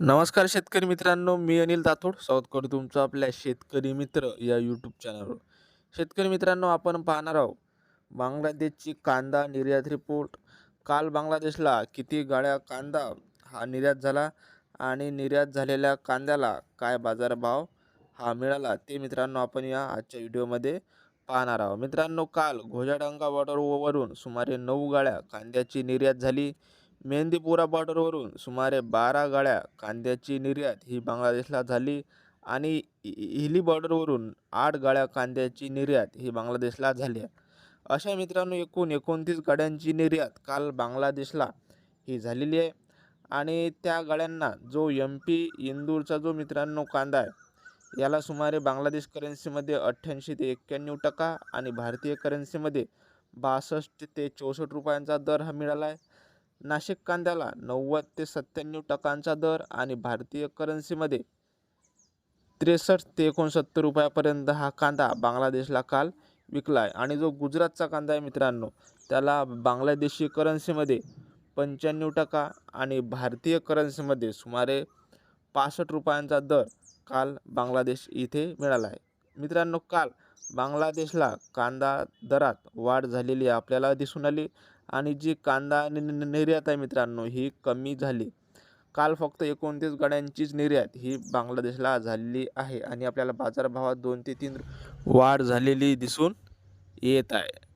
नमस्कार शेतकरी मित्रांनो मी अनिल तातोड स्वागत करतो तुमचं आपल्या शेतकरी मित्र या यूट्यूब चॅनलवर शेतकरी मित्रांनो आपण पाहणार आहोत बांगलादेशची कांदा निर्यात रिपोर्ट काल बांगलादेशला किती गाड्या कांदा हा निर्यात झाला आणि निर्यात झालेल्या कांद्याला काय बाजारभाव हा मिळाला ते मित्रांनो आपण या आजच्या व्हिडिओमध्ये पाहणार आहोत. मित्रांनो काल घोजाडंगा बॉर्डरवरून सुमारे नऊ गाड्या कांद्याची निर्यात झाली. मेहंदीपुरा बॉर्डरवरून सुमारे बारा गाड्या कांद्याची निर्यात ही बांगलादेशला झाली आणि हिली बॉर्डरवरून आठ गाड्या कांद्याची निर्यात ही बांगलादेशला झाली. आहे अशा मित्रांनो एकूण एकोणतीस गाड्यांची निर्यात काल बांगलादेशला ही झालेली आहे. आणि त्या गाड्यांना जो एम पी इंदूरचा जो मित्रांनो कांदा आहे याला सुमारे बांगलादेश करन्सीमध्ये अठ्ठ्याऐंशी ते एक्क्याण्णव टक्का आणि भारतीय करन्सीमध्ये बासष्ट ते चौसष्ट रुपयांचा दर हा मिळाला आहे. नाशिक कांद्याला नव्वद ते सत्त्याण्णव टक्कांचा दर आणि भारतीय करन्सीमध्ये त्रेसष्ट ते एकोणसत्तर रुपयापर्यंत हा कांदा बांगलादेशला काल विकला आहे आणि जो गुजरातचा कांदा आहे मित्रांनो त्याला बांगलादेशी करन्सीमध्ये पंच्याण्णव टक्का आणि भारतीय करन्सीमध्ये सुमारे पासष्ट रुपयांचा दर काल बांगलादेश इथे मिळाला आहे मित्रांनो काल बांगलादेशला कांदा दरात वाढ झालेली आपल्याला दिसून आली. आणि जी कांदा नि- निर्यात आहे मित्रांनो ही कमी झाली. काल फक्त एकोणतीस गाड्यांचीच निर्यात ही बांगलादेशला झालेली आहे आणि आपल्याला बाजारभावात दोन ते तीन वाढ झालेली दिसून येत आहे.